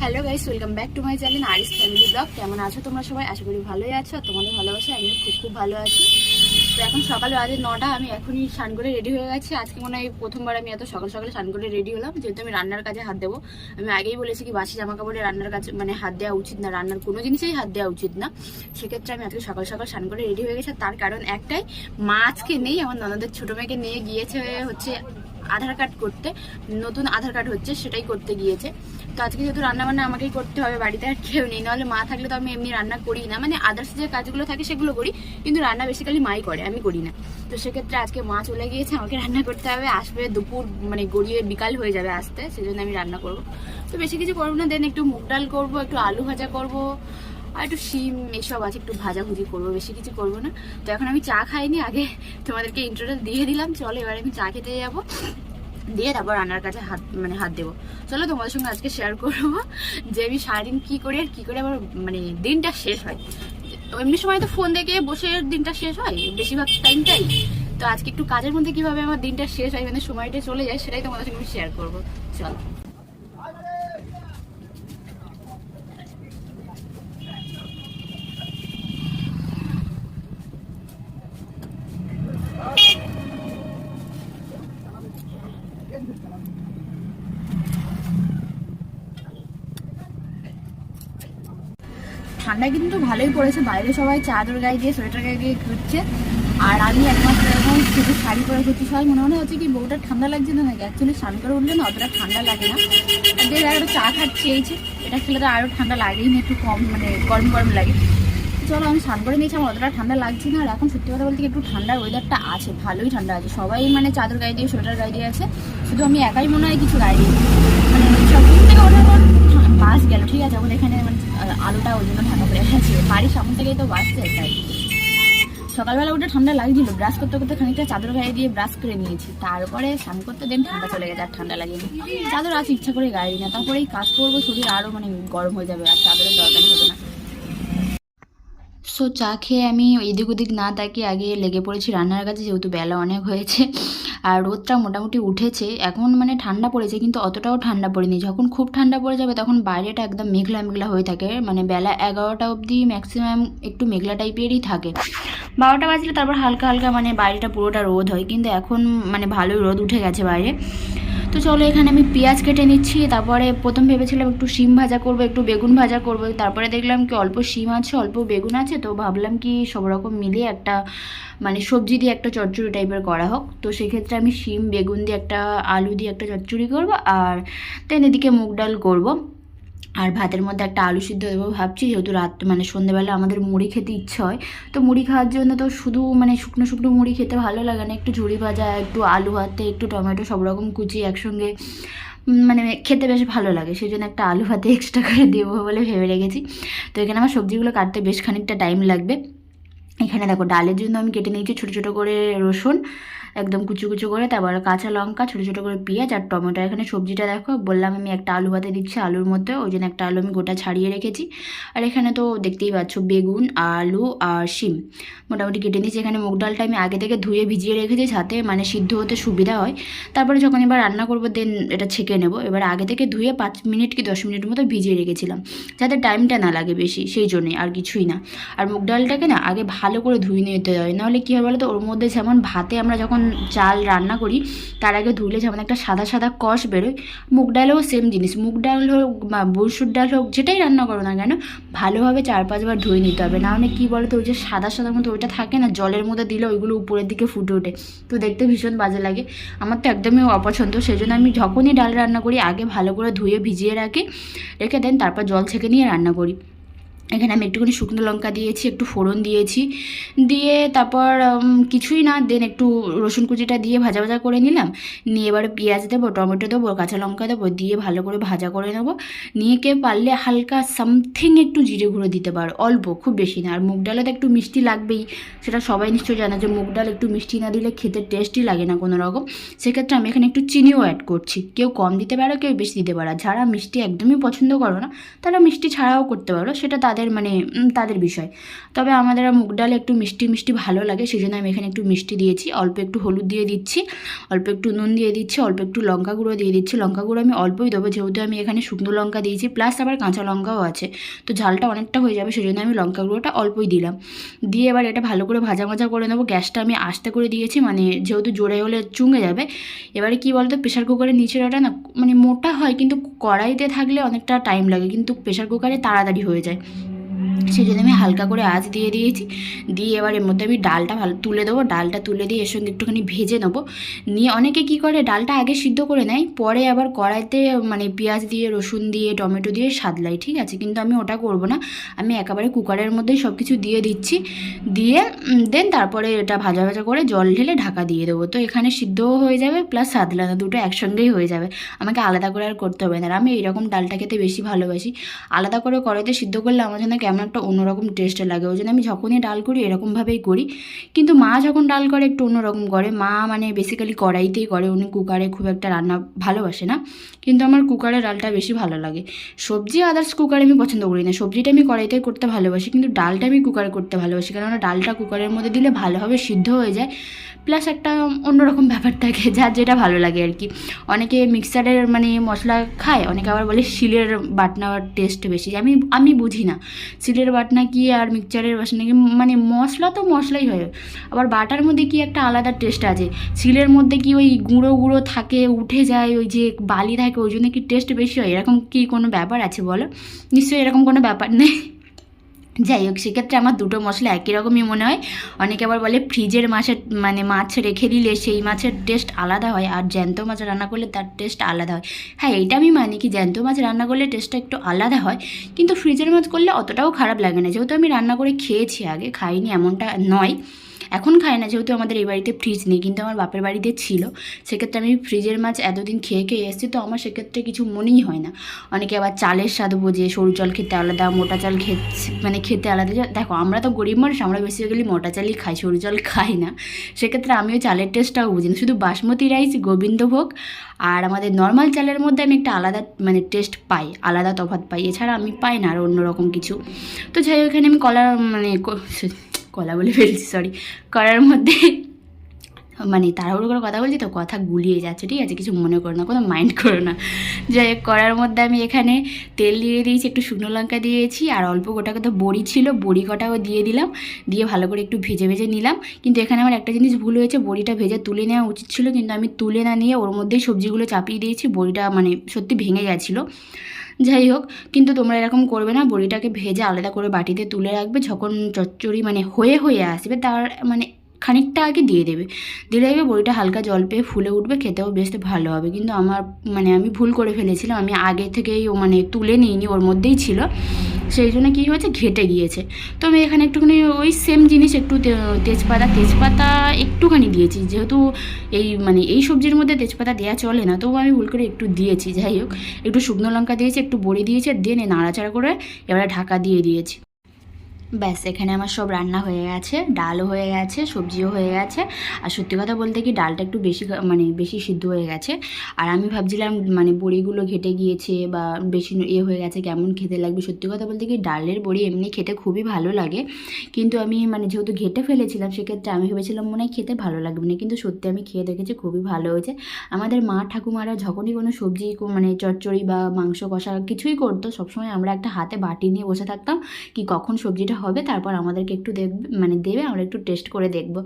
Hello guys welcome back to my channel Aris family blog কেমন আছো তোমরা সবাই? আশা করি ভালোই আছো তোমাদের ভালোবাসা আমি খুব খুব ভালো আছি। তো এখন সকাল বাজে নটা, আমি এখনই স্নান করে রেডি হয়ে গেছি। আজকে মনে হয় প্রথমবার আমি এত সকাল সকালে স্নান করে রেডি হলাম, যেহেতু আমি রান্নার কাজে হাত দেবো। আমি আগেই বলেছি কি, বাসি জামা কাপড়ে রান্নার কাছে মানে হাত দেওয়া উচিত না, রান্নার কোনো জিনিসেই হাত দেওয়া উচিত না। সেক্ষেত্রে আমি আজকে সকাল সকাল স্নান করে রেডি হয়ে গেছি তার কারণ একটাই, মা আজকে নেই, আমার ননদের ছোট মেয়েকে নিয়ে গিয়েছে হচ্ছে আধার কার্ড করতে। নতুন আধার কার্ড হচ্ছে, সেটাই করতে গিয়েছে। তো আজকে যেহেতু রান্না বান্না আমাকেই করতে হবে, বাড়িতে আর কেউ নেই। নাহলে মা থাকলে তো আমি এমনি রান্না করি না। মানে আদার্স যে কাজগুলো থাকে সেগুলো করি, কিন্তু রান্না বেসিক্যালি মাই করে, আমি করি না। তো সেক্ষেত্রে আজকে মা চলে গিয়েছে, আমাকে রান্না করতে হবে। আসবে দুপুর মানে গড়িয়ে বিকাল হয়ে যাবে আসতে, সেজন্য আমি রান্না করব। তো বেশি কিছু করব না দেন একটু মুগ ডাল করব, একটু আলু ভাজা করব, আর একটু শিম এসব আছে, একটু ভাজাভুজি করব, বেশি কিছু করব না। তো এখন আমি চা খাইনি, আগে তোমাদেরকে ইন্ট্রোটা দিয়ে দিলাম। চলো এবার আমি চা খেতে যাব। দিয়ে তারপর রান্নার কাছে হাত মানে হাত দেবো। চলো তোমাদের সঙ্গে আজকে শেয়ার করব যে আমি সারাদিন কী করি আর কী করে আমার মানে দিনটা শেষ হয়। এমনি সময় তো ফোন দেখে বসে দিনটা শেষ হয়, বেশিরভাগ টাইমটাই তো আজকে একটু কাজের মধ্যে কীভাবে আমার দিনটা শেষ হয় মানে সময়টা চলে যায়, সেটাই তোমাদের সঙ্গে আমি শেয়ার করব। চলো। ঠান্ডা কিন্তু ভালোই পড়েছে। বাইরে সবাই চাদর গায়ে দিয়ে, সোয়েটার গায়ে দিয়ে ঘুরছে। আর আমি একমাত্র এরকম শুধু শাড়ি পরে ঘুরছি। সবাই মনে মনে হচ্ছে কি, বউটা ঠান্ডা লাগছে না নাকি? অ্যাকচুয়ালি স্নান করে উঠলে না অতটা ঠান্ডা লাগে না। যে একটা চা খাচ্ছি এই এটা খেলে তো আরও ঠান্ডা লাগেই না, একটু কম মানে গরম গরম লাগে। চলো আমি স্নান করে নিয়েছি, আমার অতটা ঠান্ডা লাগছে না। আর এখন সত্যি কথা বলতে একটু ঠান্ডার ওয়েদারটা আছে, ভালোই ঠান্ডা আছে। সবাই মানে চাদর গায়ে দিয়ে, সোয়েটার গায়ে দিয়ে আছে। শুধু আমি একাই মনে হয় কিছু গায়ে দিই। মানে সব থেকে পর বাস গেল, ঠিক আছে। আমাদের এখানে মানে আহ, আলোটা ওই জন্য ঢাকা পড়ে আছে বাড়ির সামনে থেকেই তো বাসছে তাই। সকালবেলা উঠে ঠান্ডা লাগছিল ব্রাশ করতে করতে খানিকটা চাদর গায়ে দিয়ে ব্রাশ করে নিয়েছি। তারপরে স্নান করতে দেন, ঠান্ডা চলে গেছে আর ঠান্ডা লাগেনি। চাদর আছে ইচ্ছা করে গায়ে না, তারপরে এই কাজ করব, শরীর আরও মানে গরম হয়ে যাবে আর চাদরের দরকারই হবে। সো চা খেয়ে আমি এদিক ওদিক না তাকিয়ে আগে লেগে পড়েছি। রান্নার কাছে যেহেতু বেলা অনেক হয়েছে আর রোদটা মোটামুটি উঠেছে, এখন মানে ঠান্ডা পড়েছে কিন্তু অতটাও ঠান্ডা পড়েনি। যখন খুব ঠান্ডা পড়ে যাবে তখন বাইরেটা একদম মেঘলা মেঘলা হয়ে থাকে। মানে বেলা এগারোটা অবধি ম্যাক্সিমাম একটু মেঘলা টাইপেরই থাকে। বারোটা বাজলে তারপর হালকা হালকা মানে বাইরেটা পুরোটা রোদ হয়। কিন্তু এখন মানে ভালোই রোদ উঠে গেছে বাইরে। তো চলো এখানে আমি পেঁয়াজ কেটে নিচ্ছি, তারপরে প্রথম ভেবেছিলাম একটু শিম ভাজা করব, একটু বেগুন ভাজা করব, তারপরে দেখলাম কি অল্প শিম আছে, অল্প বেগুন আছে, তো ভাবলাম কি সব রকম মিলে একটা মানে সবজি দিয়ে একটা চচ্চড়ি টাইপের করা হোক। তো সেক্ষেত্রে আমি শিম, বেগুন দিয়ে একটা, আলু দিয়ে একটা চচ্চড়ি করব, আর তেন এদিকে মুগ ডাল করব। আর ভাতের মধ্যে একটা আলু সিদ্ধ দেবো ভাবছি, যেহেতু রাত মানে সন্ধ্যেবেলা আমাদের মুড়ি খেতে ইচ্ছে হয়। তো মুড়ি খাওয়ার জন্য তো শুধু মানে শুকনো শুকনো মুড়ি খেতে ভালো লাগে না, একটু ঝুড়ি ভাজা, একটু আলু ভাতে, একটু টমেটো, সব রকম কুচি একসঙ্গে মানে খেতে বেশ ভালো লাগে। সেই জন্য একটা আলু ভাতে এক্সট্রা করে দেবো বলে ভেবে রেখেছি। তো এখানে আমার সবজিগুলো কাটতে বেশ খানিকটা টাইম লাগবে। এখানে দেখো ডালের জন্য আমি কেটে নিয়েছি ছোটো ছোটো করে রসুন, একদম কুচু কুচু করে, তারপর কাঁচা লঙ্কা, ছোটো ছোটো করে পেঁয়াজ আর টমেটো। এখানে সবজিটা দেখো, বললাম আমি একটা আলু ভাতে দিচ্ছি আলুর মধ্যে, ওই জন্য একটা আলু আমি গোটা ছাড়িয়ে রেখেছি। আর এখানে তো দেখতেই পাচ্ছ, বেগুন, আলু আর শিম। মোটামুটি কেটে নিয়েছি, এখানে মুগ ডালটা আমি আগে থেকে ধুয়ে ভিজিয়ে রেখেছি যাতে মানে সিদ্ধ হতে সুবিধা হয়। তারপরে যখন এবার রান্না করব, দেন এটা ছেঁকে নেব। এবার আগে থেকে ধুয়ে পাঁচ মিনিট কি দশ মিনিট মতো ভিজিয়ে রেখেছিলাম, যাতে টাইমটা না লাগে বেশি, সেই জন্যে আর কিছুই না। আর মুগ ডালটাকে না আগে করে ধুয়ে নিতে হয়। নাহলে কী হয় বলো তো ওর মধ্যে যেমন ভাতে আমরা যখন চাল রান্না করি, তার আগে ধুলে যেমন একটা সাদা সাদা কষ বেরোয়। মুগ ডালেও সেম জিনিস। মুগ ডাল হোক বা বসুর ডাল হোক, যেটাই রান্না করো না কেন, ভালোভাবে চার পাঁচবার ধুয়ে নিতে হবে। নাহলে কী বলো তো ওই যে সাদা সাদা মতো ওইটা থাকে না, জলের মধ্যে দিলে ওইগুলো উপরের দিকে ফুটে ওঠে। তো দেখতে ভীষণ বাজে লাগে। আমার তো একদমই অপছন্দ। সেই জন্য আমি যখনই ডাল রান্না করি, আগে ভালো করে ধুয়ে ভিজিয়ে রাখি, রেখে দেন, তারপর জল ছেঁকে নিয়ে রান্না করি। এখানে আমি একটুখানি শুকনো লঙ্কা দিয়েছি, একটু ফোড়ন দিয়েছি। দিয়ে তারপর কিছুই না দেন একটু রসুন কুচিটা দিয়ে ভাজা ভাজা করে নিলাম। নিয়ে এবারে পেঁয়াজ দেবো, টমেটো দেবো, কাঁচা লঙ্কা দেবো, দিয়ে ভালো করে ভাজা করে নেব। নিয়ে কে পারলে হালকা সামথিং একটু জিরে গুঁড়ো দিতে পারো, অল্প, খুব বেশি না। আর মুগ ডালে তো একটু মিষ্টি লাগবেই, সেটা সবাই নিশ্চয়ই জানে যে মুগ ডাল একটু মিষ্টি না দিলে খেতে টেস্টই লাগে না কোনো রকম। সেক্ষেত্রে আমি এখানে একটু চিনিও অ্যাড করছি। কেউ কম দিতে পারো, কেউ বেশি দিতে পারো। যারা মিষ্টি একদমই পছন্দ করো না, তারা মিষ্টি ছাড়াও করতে পারো, সেটা তাদের মানে তাদের বিষয়। তবে আমাদের মুগ ডাল একটু মিষ্টি মিষ্টি ভালো লাগে সেই জন্য আমি এখানে একটু মিষ্টি দিয়েছি। অল্প একটু হলুদ দিয়ে দিচ্ছি, অল্প একটু নুন দিয়ে দিচ্ছি, অল্প একটু লঙ্কা গুঁড়ো দিয়ে দিচ্ছি। লঙ্কা গুঁড়ো আমি অল্পই দেবো, যেহেতু আমি এখানে শুকনো লঙ্কা দিয়েছি, প্লাস আবার কাঁচা লঙ্কাও আছে। তো ঝালটা অনেকটা হয়ে যাবে সেই জন্য আমি লঙ্কা গুঁড়োটা অল্পই দিলাম। দিয়ে এবার এটা ভালো করে ভাজা ভাজা করে নেব। গ্যাসটা আমি আস্তে করে দিয়েছি মানে যেহেতু জোরে হলে চুঙে যাবে। এবারে কি বলতো প্রেশার কুকারের নিচের ওটা না মানে মোটা হয়, কিন্তু কড়াইতে থাকলে অনেকটা টাইম লাগে, কিন্তু প্রেশার কুকারে তাড়াতাড়ি হয়ে যায়। সেই জন্য আমি হালকা করে আঁচ দিয়ে দিয়েছি। দিয়ে এবার এর মধ্যে আমি ডালটা ভালো তুলে দেবো। ডালটা তুলে দিয়ে এর সঙ্গে একটুখানি ভেজে নেব। নিয়ে অনেকে কি করে, ডালটা আগে সিদ্ধ করে নেয়, পরে আবার কড়াইতে মানে পেঁয়াজ দিয়ে, রসুন দিয়ে, টমেটো দিয়ে সাদলাই ঠিক আছে? কিন্তু আমি ওটা করব না। আমি একেবারে কুকারের মধ্যেই সব কিছু দিয়ে দিচ্ছি। দিয়ে দেন তারপরে এটা ভাজা ভাজা করে জল ঢেলে ঢাকা দিয়ে দেবো। তো এখানে সিদ্ধও হয়ে যাবে, প্লাস সাদলানা দুটো একসঙ্গেই হয়ে যাবে। আমাকে আলাদা করে আর করতে হবে না। আমি এইরকম ডালটা খেতে বেশি ভালোবাসি। আলাদা করে কড়াইতে সিদ্ধ করলে আমার জন্য কেমন একটা অন্যরকম টেস্ট লাগে। ওই জন্য আমি যখনই ডাল করি, এরকমভাবেই করি। কিন্তু মা যখন ডাল করে, একটু অন্যরকম করে। মা মানে বেসিক্যালি কড়াইতেই করে। উনি কুকারে খুব একটা রান্না ভালোবাসে না। কিন্তু আমার কুকারে ডালটা বেশি ভালো লাগে। সবজি আদার্স কুকারে আমি পছন্দ করি না। সবজিটা আমি কড়াইতেই করতে ভালোবাসি। কিন্তু ডালটা আমি কুকারে করতে ভালোবাসি। কেননা ডালটা কুকারের মধ্যে দিলে ভালোভাবে সিদ্ধ হয়ে যায়। প্লাস একটা অন্যরকম ব্যাপার থাকে যার যেটা ভালো লাগে আর কি। অনেকে মিক্সারের মানে মশলা খায়, অনেকে আবার বলে শিলের বাটনার টেস্ট বেশি। আমি আমি বুঝি না। শিলের বাটনা কি আর মিক্সচারের বাটনা কি? মানে মশলা তো মশলাই হয়। আবার বাটার মধ্যে কি একটা আলাদা টেস্ট আছে? শিলের মধ্যে কি ওই গুঁড়ো গুঁড়ো থাকে, উঠে যায়, ওই যে বালি থাকে, ওই জন্য কি টেস্ট বেশি হয়? এরকম কি কোনো ব্যাপার আছে বলো? নিশ্চয়ই এরকম কোনো ব্যাপার নেই। যাই হোক, সেক্ষেত্রে আমার দুটো মশলা একই রকমই মনে হয়। অনেকে আবার বলে ফ্রিজের মাছের মানে মাছ রেখে দিলে সেই মাছের টেস্ট আলাদা হয় আর জ্যান্ত মাছ রান্না করলে তার টেস্ট আলাদা হয়। হ্যাঁ এইটা আমি মানি কি জ্যান্ত মাছ রান্না করলে টেস্টটা একটু আলাদা হয়, কিন্তু ফ্রিজের মাছ করলে অতটাও খারাপ লাগে না। যেহেতু আমি রান্না করে খেয়েছি আগে, খাইনি এমনটা নয়। এখন খাই না, যেহেতু আমাদের এই বাড়িতে ফ্রিজ নেই, কিন্তু আমার বাপের বাড়িতে ছিল, সেক্ষেত্রে আমি ফ্রিজের মাছ এতদিন খেয়ে খেয়ে এসেছি, তো আমার সেক্ষেত্রে কিছু মনেই হয় না। অনেকে আবার চালের স্বাদ বোঝে, সরু চাল খেতে আলাদা, মোটা চাল খেতে মানে খেতে আলাদা। দেখো, আমরা তো গরিব মানুষ, আমরা বেসিক্যালি মোটা চালই খাই, সরু চাল খাই না। সেক্ষেত্রে আমিও চালের টেস্টটাও বুঝি না, শুধু বাসমতি রাইস গোবিন্দভোগ, আর আমাদের নর্মাল চালের মধ্যে আমি একটা আলাদা মানে টেস্ট পাই, আলাদা তফাৎ পাই। এছাড়া আমি পাই না আর অন্যরকম কিছু। তো যাই এখানে আমি কলার মানে কলা বলে ফেলছি সরি করার মধ্যে মানে তাড়াহুড়ো করে কথা বলছি তো, কথা গুলিয়ে যাচ্ছে, ঠিক আছে? কিছু মনে করো না, কোনো মাইন্ড করো না। যাই করার মধ্যে আমি এখানে তেল দিয়ে দিয়েছি, একটু শুকনো লঙ্কা দিয়েছি, আর অল্প গোটা কথা বড়ি ছিল, বড়ি কটাও দিয়ে দিলাম, দিয়ে ভালো করে একটু ভেজে ভেজে নিলাম। কিন্তু এখানে আমার একটা জিনিস ভুল হয়েছে, বড়িটা ভেজে তুলে নেওয়া উচিত ছিল, কিন্তু আমি তুলে না নিয়ে ওর মধ্যেই সবজিগুলো চাপিয়ে দিয়েছি, বড়িটা মানে সত্যি ভেঙে গেছিল। যাই হোক, কিন্তু তোমরা এরকম করবে না, বড়িটাকে ভেজে আলাদা করে বাটিতে তুলে রাখবে, যখন চচ্চড়ি মানে হয়ে হয়ে আসবে, তার মানে খানিকটা আগে দিয়ে দেবে। দিয়ে দেবে, বড়িটা হালকা জল পেয়ে ফুলে উঠবে, খেতেও বেশ ভালো হবে। কিন্তু আমার মানে আমি ভুল করে ফেলেছিলাম, আমি আগে থেকেই ও মানে তুলে নিইনি, ওর মধ্যেই ছিল। সেই জন্য কী হয়েছে? ঘেটে গিয়েছে। তো আমি এখানে একটুখানি ওই সেম জিনিস একটু তেজপাতা তেজপাতা একটুখানি দিয়েছি। যেহেতু এই মানে এই সবজির মধ্যে তেজপাতা দেওয়া চলে না তবু আমি ভুল করে একটু দিয়েছি। যাই হোক, একটু শুকনো লঙ্কা দিয়েছি, একটু বড়ি দিয়েছি, আর দিয়ে নাড়াচাড়া করে এবারে ঢাকা দিয়ে দিয়েছি। ব্যাস, এখানে আমার সব রান্না হয়ে গেছে, ডালও হয়ে গেছে, সবজিও হয়ে গেছে। আর সত্যি কথা বলতে কি, ডালটা একটু বেশি মানে বেশি সিদ্ধ হয়ে গেছে। আর আমি ভাবছিলাম মানে বড়িগুলো ঘেটে গিয়েছে বা বেশি ইয়ে হয়ে গেছে, কেমন খেতে লাগবে? সত্যি কথা বলতে কি, ডালের বড়ি এমনি খেতে খুবই ভালো লাগে। কিন্তু আমি মানে যেহেতু ঘেটে ফেলেছিলাম, সেক্ষেত্রে আমি ভেবেছিলাম মনে হয় খেতে ভালো লাগবে না। কিন্তু সত্যি আমি খেয়ে দেখেছি, খুবই ভালো হয়েছে। আমাদের মা ঠাকুমারা যখনই কোনো সবজি মানে চচ্চড়ি বা মাংস কষা কিছুই করতো, সবসময় আমরা একটা হাতে বাটি নিয়ে বসে থাকতাম, কি কখন সবজিটা হবে, তারপর আমাদেরকে একটু দেখবে মানে দেবে, আমরা একটু টেস্ট করে দেখব।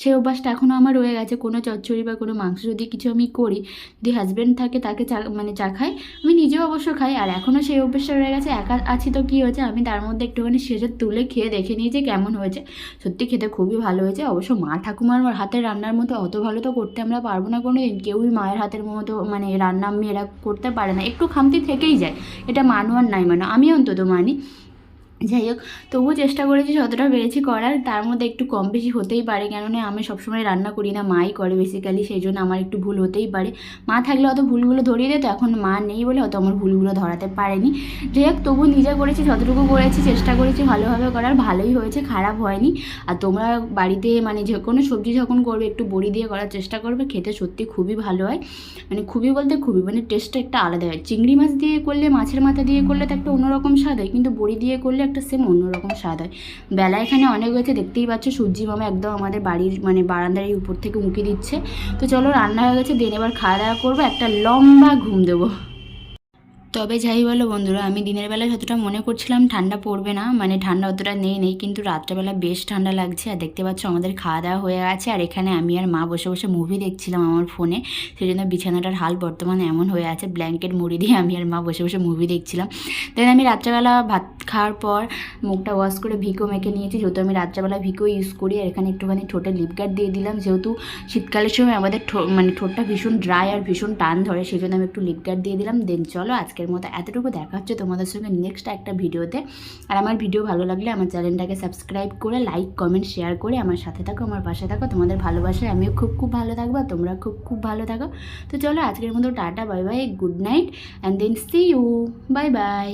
সেই অভ্যাসটা এখনও আমার রয়ে গেছে, কোনো চচ্চড়ি বা কোনো মাংস যদি কিছু আমি করি, যদি হাজব্যান্ড থাকে তাকে চা মানে চা খাই, আমি নিজেও অবশ্য খাই, আর এখনও সেই অভ্যাসটা রয়ে গেছে, একা আছি তো কী হয়েছে, আমি তার মধ্যে একটুখানি শেষে তুলে খেয়ে দেখে নিই যে কেমন হয়েছে। সত্যি খেতে খুবই ভালো হয়েছে, অবশ্য মা ঠাকুমার হাতের রান্নার মতো অত ভালো তো করতে আমরা পারব না কোনো দিন কেউই মায়ের হাতের মতো মানে রান্না মেয়েরা করতে পারে না, একটু খামতি থেকেই যায়, এটা মানো আর নাই মানো আমি অন্তত মানি। যাই হোক, তবুও চেষ্টা করেছি যতটা পেরেছি করার, তার মধ্যে একটু কম বেশি হতেই পারে। কেননা আমি সবসময় রান্না করি না, মাই করে বেসিক্যালি সেই জন্য আমার একটু ভুল হতেই পারে। মা থাকলে অত ভুলগুলো ধরিয়ে দিত, এখন মা নেই বলে অত আমার ভুলগুলো ধরাতে পারেনি। যাই হোক তবু নিজে করেছি, যতটুকু করেছি, চেষ্টা করেছি ভালোভাবে করার, ভালোই হয়েছে, খারাপ হয়নি। আর তোমরা বাড়িতে মানে যে কোনো সবজি যখন করবে, একটু বড়ি দিয়ে করার চেষ্টা করবে, খেতে সত্যি খুবই ভালো হয়। মানে খুবই বলতে খুবই মানে টেস্টটা একটা আলাদা হয়। চিংড়ি মাছ দিয়ে করলে, মাছের মাথা দিয়ে করলে তো একটা অন্যরকম স্বাদ হয়, কিন্তু বড়ি দিয়ে করলে একটা সেম অন্যরকম স্বাদ হয়। বেলা এখানে অনেক হয়েছে, দেখতেই পাচ্ছ, সূর্যি মামা একদম আমাদের বাড়ির মানে বারান্দার উপর থেকে উঁকি দিচ্ছে। তো চলো রান্না হয়ে গেছে, দিন এবার খাওয়া দাওয়া করব, একটা লম্বা ঘুম দেবো। তবে যাই বলো বন্ধুরা, আমি দিনের বেলা যতটা মনে করছিলাম ঠান্ডা পড়বে না মানে ঠান্ডা অতটা নেই নেই, কিন্তু রাত্রেবেলা বেশ ঠান্ডা লাগছে, আর দেখতে পাচ্ছ আমাদের খাওয়া দাওয়া হয়ে গেছে, আর এখানে আমি আর মা বসে বসে মুভি দেখছিলাম আমার ফোনে সেই জন্য বিছানাটার হাল বর্তমানে এমন হয়ে আছে ব্ল্যাঙ্কেট মুড়ি দিয়ে আমি আর মা বসে বসে মুভি দেখছিলাম। দেন আমি রাত্রেবেলা ভাত খাওয়ার পর মুখটা ওয়াশ করে ভিকো মেখে নিয়েছি, যেহেতু আমি রাত্রেবেলা ভিকো ইউজ করি, আর এখানে একটুখানি ঠোঁটে লিপ গার্ড দিয়ে দিলাম, যেহেতু শীতকালের সময় আমাদের মানে ঠোঁটটা ভীষণ ড্রাই আর ভীষণ টান ধরে সেই জন্য আমি একটু লিপ গার্ড দিয়ে দিলাম দেন চলো আজকের মতো এতটুকু। দেখা হচ্ছে তোমাদের সঙ্গে নেক্সট একটা ভিডিওতে। আর আমার ভিডিও ভালো লাগলে আমার চ্যানেলটাকে সাবস্ক্রাইব করে লাইক কমেন্ট শেয়ার করে আমার সাথে থাকো, আমার পাশে থাকো। তোমাদের ভালোবাসায় আমিও খুব খুব ভালো থাকব তোমরা খুব খুব ভালো থাকো। তো চলো আজকের মতো tata bye bye good night and then see you bye bye